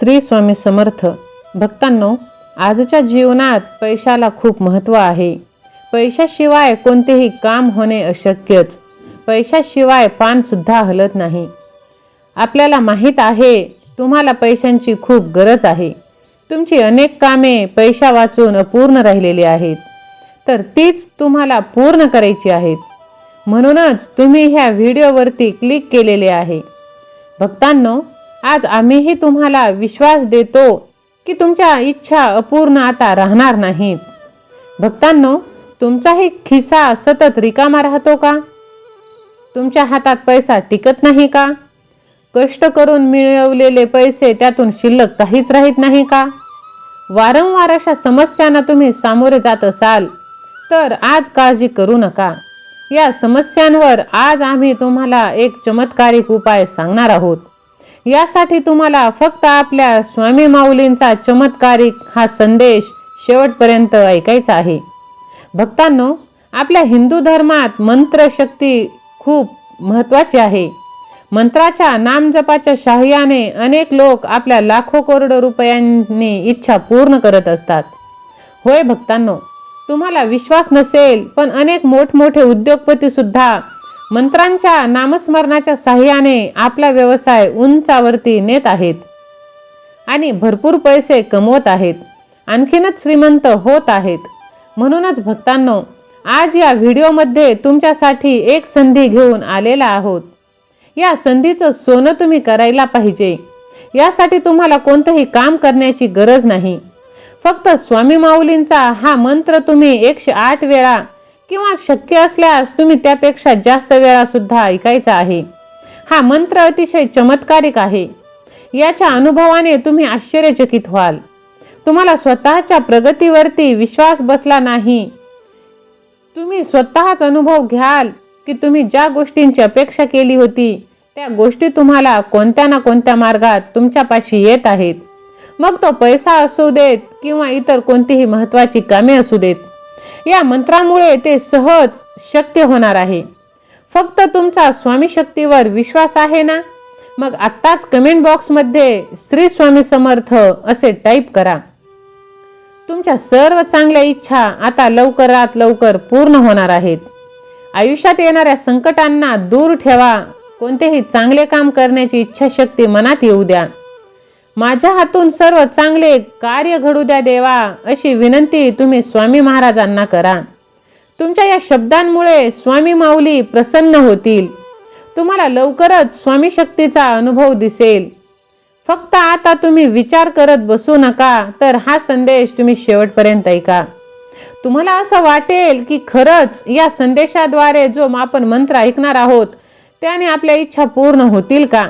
श्री स्वामी समर्थ. भक्तांनो आजच्या जीवनात पैशाला खूप महत्त्व आहे. पैशाशिवाय कोणतेही काम होणे अशक्यच. पैशाशिवाय पानसुद्धा हलत नाही. आपल्याला माहीत आहे तुम्हाला पैशांची खूप गरज आहे. तुमची अनेक कामे पैशा वाचून अपूर्ण राहिलेली आहेत. तर तीच तुम्हाला पूर्ण करायची आहेत. म्हणूनच तुम्ही ह्या व्हिडिओवरती क्लिक केलेले आहे. भक्तांनो आज आम्हीही तुम्हाला विश्वास देतो की तुमच्या इच्छा अपूर्ण आता राहणार नाहीत. भक्तांनो तुमचाही खिसा सतत रिकामा राहतो का? तुमच्या हातात पैसा टिकत नाही का? कष्ट करून मिळवलेले पैसे त्यातून शिल्लक काहीच राहत नाही का? वारंवार अशा समस्यांना तुम्ही सामोरे जात असाल तर आज काळजी करू नका. या समस्यांवर आज आम्ही तुम्हाला एक चमत्कारिक उपाय सांगणार आहोत. यासाठी तुम्हाला फक्त आपल्या स्वामी माऊलींचा चमत्कारिक हा संदेश शेवटपर्यंत ऐकायचा आहे. भक्तांनो आपल्या हिंदू धर्मात मंत्रशक्ती खूप महत्त्वाची आहे. मंत्राच्या नामजपाच्या शाह्याने अनेक लोक आपल्या लाखो करोडो रुपयांनी इच्छा पूर्ण करत असतात. होय भक्तांनो तुम्हाला विश्वास नसेल पण अनेक मोठमोठे उद्योगपती सुद्धा मंत्रांच्या नामस्मरणाच्या साह्याने आपला व्यवसाय उंचावरती नेत आहेत. आणि भरपूर पैसे कमवत आहेत. आणखीनच श्रीमंत होत आहेत. म्हणूनच भक्तांनो आज या व्हिडिओमध्ये तुमच्यासाठी एक संधी घेऊन आलेला आहोत. या संधीचं सोनं तुम्ही करायला पाहिजे. यासाठी तुम्हाला कोणतंही काम करण्याची गरज नाही. फक्त स्वामी माऊलींचा हा मंत्र तुम्ही एकशे आठ वेळा किंवा शक्य असल्यास तुम्ही त्यापेक्षा जास्त वेळा सुद्धा ऐकायचा आहे. हा मंत्र अतिशय चमत्कारिक आहे. याच्या अनुभवाने तुम्ही आश्चर्यचकित व्हाल. तुम्हाला स्वतःच्या प्रगतीवरती विश्वास बसला नाही. तुम्ही स्वतःच अनुभव घ्याल की तुम्ही ज्या गोष्टींची अपेक्षा केली होती त्या गोष्टी तुम्हाला कोणत्या ना कोणत्या मार्गात तुमच्यापाशी येत आहेत. मग तो पैसा असू देत किंवा इतर कोणतीही महत्त्वाची कामे असू देत. या मंत्रामुळे ते सहज शक्य होणार आहे. फक्त तुमचा स्वामी शक्तीवर विश्वास आहे ना? मग आत्ताच कमेंट बॉक्समध्ये श्री स्वामी समर्थ असे टाईप करा. तुमच्या सर्व चांगल्या इच्छा आता लवकरात लवकर पूर्ण होणार आहेत. आयुष्यात येणाऱ्या संकटांना दूर ठेवा. कोणतेही चांगले काम करण्याची इच्छाशक्ती मनात येऊ द्या. माझ्या हातून सर्व चांगले कार्य घडू द्या देवा अशी विनंती तुम्ही स्वामी महाराजांना करा. तुमच्या या शब्दांमुळे स्वामी माऊली प्रसन्न होतील. तुम्हाला लवकरच स्वामी शक्तीचा अनुभव दिसेल. फक्त आता तुम्ही विचार करत बसू नका तर हा संदेश तुम्ही शेवटपर्यंत ऐका. तुम्हाला असं वाटेल की खरंच या संदेशाद्वारे जो आपण मंत्र ऐकणार आहोत त्याने आपल्या इच्छा पूर्ण होतील का?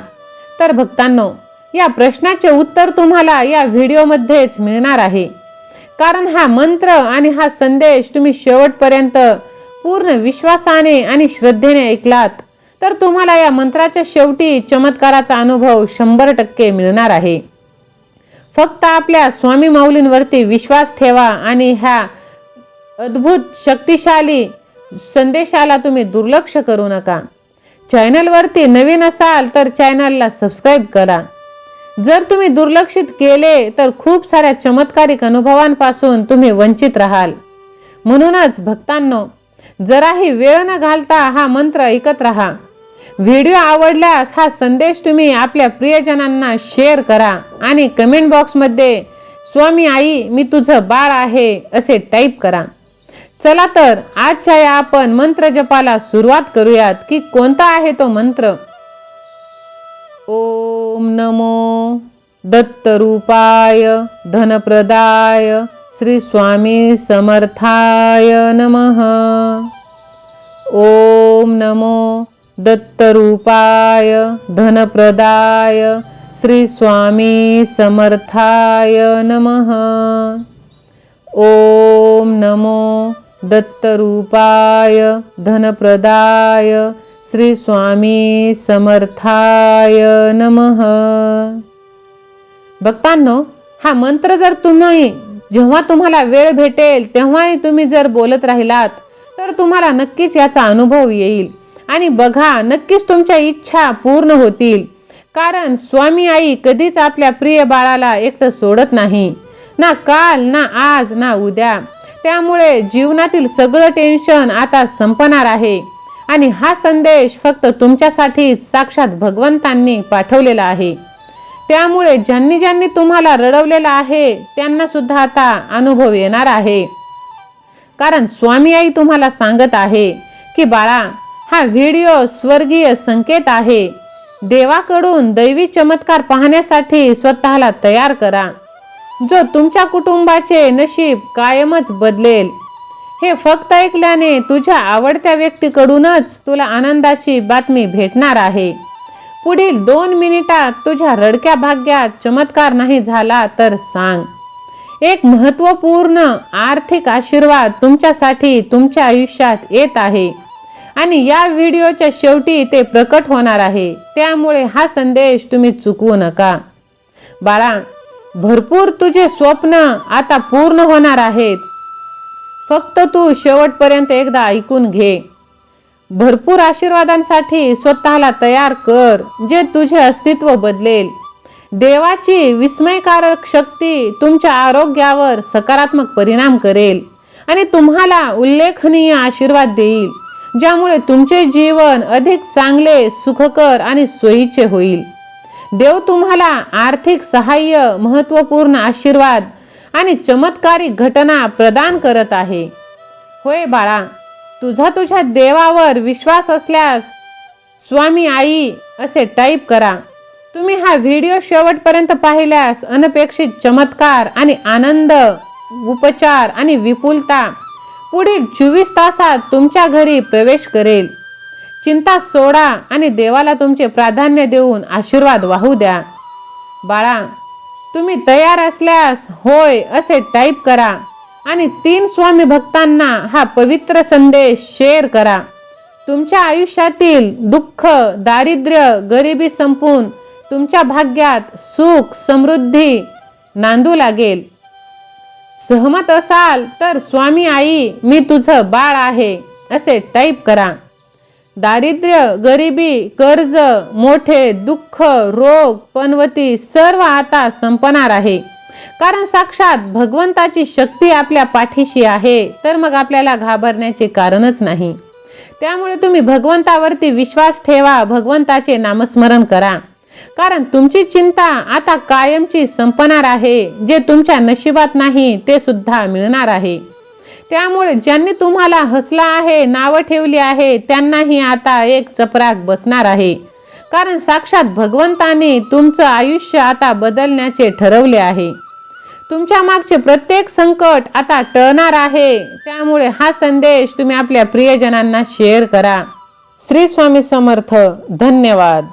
तर भक्तांनो या प्रश्नाचे उत्तर तुम्हाला या व्हिडिओमध्येच मिळणार आहे. कारण हा मंत्र आणि हा संदेश तुम्ही शेवटपर्यंत पूर्ण विश्वासाने आणि श्रद्धेने ऐकलात तर तुम्हाला या मंत्राच्या शेवटी चमत्काराचा अनुभव शंभर टक्के मिळणार आहे. फक्त आपल्या स्वामी माऊलींवरती विश्वास ठेवा आणि ह्या अद्भुत शक्तिशाली संदेशाला तुम्ही दुर्लक्ष करू नका. चॅनलवरती नवीन असाल तर चॅनलला सबस्क्राईब करा. जर तुम्ही दुर्लक्षित केले तर खूप साऱ्या चमत्कारिक अनुभवांपासून तुम्ही वंचित राहाल. म्हणूनच भक्तांनो जराही वेळ न घालता हा मंत्र ऐकत राहा. व्हिडिओ आवडल्यास हा संदेश तुम्ही आपल्या प्रियजनांना शेअर करा आणि कमेंट बॉक्समध्ये स्वामी आई मी तुझं बाळ आहे असे टाईप करा. चला तर आजच्या या आपण मंत्र जपाला सुरुवात करूयात की कोणता आहे तो मंत्र? ओम नमो दत्तरूपाय धनप्रदाय श्री स्वामी समर्थाय नमः. ओम नमो दत्तरूपाय धनप्रदाय श्री स्वामी समर्थाय नमः. ओम नमो दत्तरूपाय धनप्रदाय श्री स्वामी समर्थाय नम. भक्तांनो हा मंत्र जर तुम्ही जेव्हा तुम्हाला वेळ भेटेल तेव्हाही तुम्ही जर बोलत राहिलात तर तुम्हाला नक्कीच याचा अनुभव येईल. आणि बघा नक्कीच तुमच्या इच्छा पूर्ण होतील. कारण स्वामी आई कधीच आपल्या प्रिय बाळाला एकटं सोडत नाही. ना काल ना आज ना उद्या. त्यामुळे जीवनातील सगळं टेन्शन आता संपणार आहे. आणि हा संदेश फक्त तुमच्यासाठीच साक्षात भगवंतांनी पाठवलेला आहे. त्यामुळे ज्यांनी ज्यांनी तुम्हाला रडवलेलं आहे त्यांना सुद्धा आता अनुभव येणार आहे. कारण स्वामी आई तुम्हाला सांगत आहे की बाळा हा व्हिडिओ स्वर्गीय संकेत आहे. देवाकडून दैवी चमत्कार पाहण्यासाठी स्वतःला तयार करा. जो तुमच्या कुटुंबाचे नशीब कायमच बदलेल. हे फक्त ऐकल्याने तुझ्या आवडत्या व्यक्तीकडूनच तुला आनंदाची बातमी भेटणार आहे. पुढील दोन मिनिटात तुझ्या रडक्या भाग्यात चमत्कार नाही झाला तर सांग. एक महत्त्वपूर्ण आर्थिक आशीर्वाद तुमच्यासाठी तुमच्या आयुष्यात येत आहे. आणि या व्हिडिओच्या शेवटी ते प्रकट होणार आहे. त्यामुळे हा संदेश तुम्ही चुकवू नका. बाळा भरपूर तुझे स्वप्न आता पूर्ण होणार आहेत. फक्त तू शेवटपर्यंत एकदा ऐकून घे. भरपूर आशीर्वादांसाठी स्वतःला तयार कर जे तुझे अस्तित्व बदलेल. देवाची विस्मयकारक शक्ती तुमच्या आरोग्यावर सकारात्मक परिणाम करेल आणि तुम्हाला उल्लेखनीय आशीर्वाद देईल ज्यामुळे तुमचे जीवन अधिक चांगले सुखकर आणि सोयीचे होईल. देव तुम्हाला आर्थिक सहाय्य महत्त्वपूर्ण आशीर्वाद आणि चमत्कारिक घटना प्रदान करत आहे. होय बाळा तुझा तुझ्या देवावर विश्वास असल्यास स्वामी आई असे टाईप करा. तुम्ही हा व्हिडिओ शेवटपर्यंत पाहिल्यास अनपेक्षित चमत्कार आणि आनंद उपचार आणि विपुलता पुढील चोवीस तासात तुमच्या घरी प्रवेश करेल. चिंता सोडा आणि देवाला तुमचे प्राधान्य देऊन आशीर्वाद वाहू द्या. बाळा तुम्ही तयार असल्यास होय असे टाईप करा आणि तीन स्वामी भक्तांना हा पवित्र संदेश शेअर करा. तुमच्या आयुष्यातील दुःख दारिद्र्य गरिबी संपून तुमच्या भाग्यात सुख समृद्धी नांदू लागेल. सहमत असाल तर स्वामी आई मी तुझं बाळ आहे असे टाईप करा. दारिद्र्य गरिबी कर्ज मोठे दुःख रोग पनवती सर्व आता संपणार आहे. कारण साक्षात भगवंताची शक्ती आपल्या पाठीशी आहे तर मग आपल्याला घाबरण्याचे कारणच नाही. त्यामुळे तुम्ही भगवंतावरती विश्वास ठेवा भगवंताचे नामस्मरण करा. कारण तुमची चिंता आता कायमची संपणार आहे जे तुमच्या नशिबात नाही ते सुद्धा मिळणार आहे. त्यामुळे ज्यांनी तुम्हाला हसला आहे नावं ठेवली आहे त्यांनाही आता एक चपराक बसणार आहे. कारण साक्षात भगवंताने तुमचं आयुष्य आता बदलण्याचे ठरवले आहे. तुमच्या मागचे प्रत्येक संकट आता टळणार आहे. त्यामुळे हा संदेश तुम्ही आपल्या प्रियजनांना शेअर करा. श्री स्वामी समर्थ धन्यवाद.